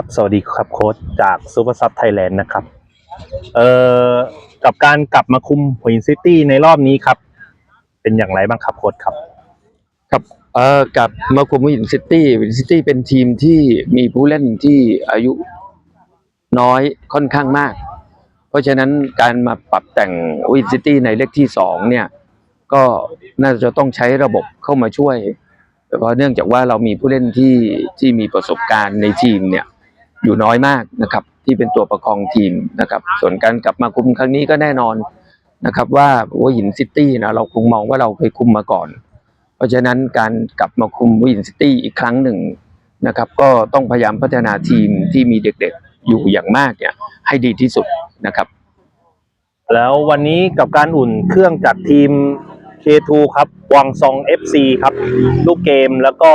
ครับ สวัสดีครับโค้ชจากซูเปอร์ซับไทยแลนด์นะครับ เอ่อ กับการกลับมาคุมหัวหินซิตี้ในรอบนี้ครับ เป็นอย่างไรบ้างครับโค้ชครับ ครับ เอ่อ กับมาคุมวินซิตี้วินซิตี้เป็นทีมที่มีผู้เล่นที่อายุน้อยค่อนข้างมาก เพราะฉะนั้นการมาปรับแต่งวินซิตี้ในเลขที่สองเนี่ย ก็น่าจะต้องใช้ระบบเข้ามาช่วยเพราะเนื่องจากว่าเรามีผู้เล่นที่ที่มีประสบการณ์ในทีมเนี่ย อยู่น้อยมากนะครับ ที่เป็นตัวประคองทีมนะครับ ส่วนการกลับมาคุมครั้งนี้ก็แน่นอนนะครับ ว่าหัวหินซิตี้นะเราคงมองว่าเราเคยคุมมาก่อน เพราะฉะนั้นการกลับมาคุมหัวหินซิตี้อีกครั้งหนึ่งนะครับ ก็ต้องพยายามพัฒนาทีมที่มีเด็กๆอยู่อย่างมากเนี่ยให้ดีที่สุดนะครับ แล้ววันนี้กับการอุ่นเครื่องจากทีม K2 ครับวางซอง FC ครับ ลูกเกมแล้วก็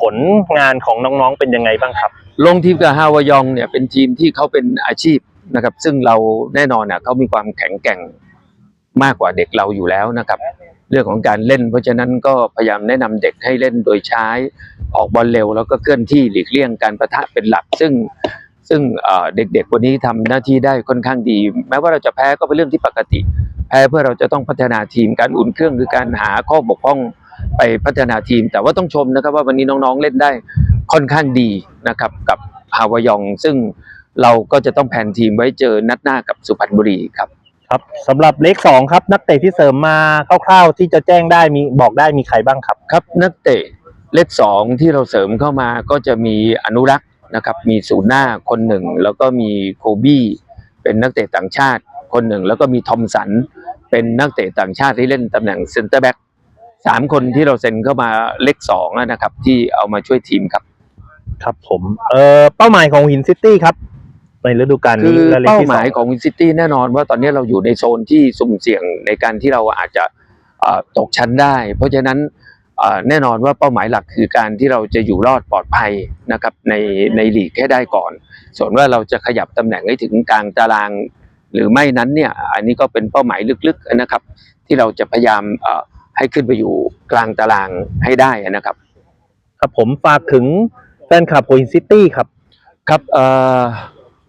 ผลงานของน้องๆเป็นยังไงบ้างครับ ลงทีมกับฮาวายองเนี่ยเป็นทีมที่เขาเป็นอาชีพนะครับ ซึ่งเราแน่นอนอะเขามีความแข็งแกร่งมากกว่าเด็กเราอยู่แล้วนะครับ เรื่องของการเล่น เพราะฉะนั้นก็พยายามแนะนำเด็กให้เล่นโดยใช้ออกบอลเร็ว แล้วก็เคลื่อนที่หลีกเลี่ยงการประทะเป็นหลัก ซึ่งซึ่งเด็กๆวันนี้ทำหน้าที่ได้ค่อนข้างดี แม้ว่าเราจะแพ้ก็เป็นเรื่องที่ปกติ แพ้เพื่อเราจะต้องพัฒนาทีมการอุ่นเครื่องคือการหาข้อบกพร่อง ไปพัฒนาทีม แต่ว่าต้องชมนะครับว่าวันนี้น้องๆเล่นได้ค่อนข้างดีนะครับกับฮาวายอง ซึ่งเราก็จะต้องแผนทีมไว้เจอนัดหน้ากับสุพรรณบุรีครับ ครับสำหรับเลขสองครับ นักเตะที่เสริมมาคร่าวๆที่จะแจ้งได้มีบอกได้มีใครบ้างครับครับนักเตะเลขสองที่เราเสริมเข้ามาก็จะมีอนุรักษ์นะครับมีศูนย์หน้าคนหนึ่ง แล้วก็มีโคบี้เป็นนักเตะต่างชาติคนหนึ่ง แล้วก็มีทอมสันเป็นนักเตะต่างชาติที่เล่นตำแหน่งเซนเตอร์แบ็ก สามคนที่เราเซ็นเข้ามาเลขสองอะนะครับ ที่เอามาช่วยทีมครับ ครับผม เอ่อเป้าหมายของหินซิตี้ครับ ในฤดูกาลคืนี้อและเลขเป้าที่หสอมายงของวินซิตี้แน่นอนว่าตอนนี้เราอยู่ในโซนที่สุ่มเสี่ยงในการที่เราอาจจะเอ่อตกชั้นได้ เพราะฉะนั้นเอ่อแน่นอนว่าเป้าหมายหลักคือการที่เราจะอยู่รอดปลอดภัยนะครับในในลีกให้ได้ก่อน ส่วนว่าเราจะขยับตำแหน่งให้ถึงกลางตาราง หรือไม่นั้นเนี่ยอันนี้ก็เป็นเป้าหมายลึกๆนะครับ ที่เราจะพยายามเอ่อ ให้ขึ้นไปอยู่กลางตารางให้ได้นะครับ ครับผมฝากถึงแฟนคลับหินซิตี้ครับ ครับเอ่อ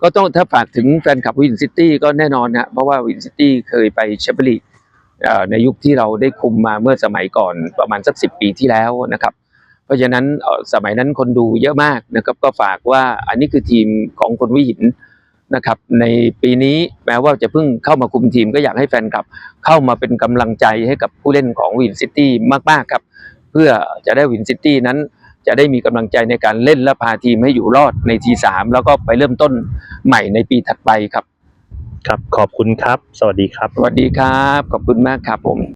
ก็ต้องถ้าฝากถึงแฟนคลับวินซิตี้ก็แน่นอนนะเพราะว่าวินซิตี้เคยไปแชมเปี้ยนลีกเอ่อในยุคที่เราได้คุมมาเมื่อสมัยก่อนประมาณสักสิปีที่แล้วนะครับ เพราะฉะนั้นเอ่อสมัยนั้นคนดูเยอะมากนะครับ ก็ฝากว่าอันนี้คือทีมของคนวิหิน นะครับในปีนี้แม้ว่าจะเพิ่งเข้ามาคุมทีมก็อยากให้แฟนคลับเข้ามาเป็นกำลังใจให้กับผู้เล่นของวินซิตี้มากๆครับ เพื่อจะได้วินซิตี้นั้นจะได้มีกำลังใจในการเล่นและพาทีมให้อยู่รอดในทีสามแล้วก็ไปเริ่มต้นใหม่ในปีถัดไปครับ ครับขอบคุณครับ สวัสดีครับ สวัสดีครับ ขอบคุณมากครับผม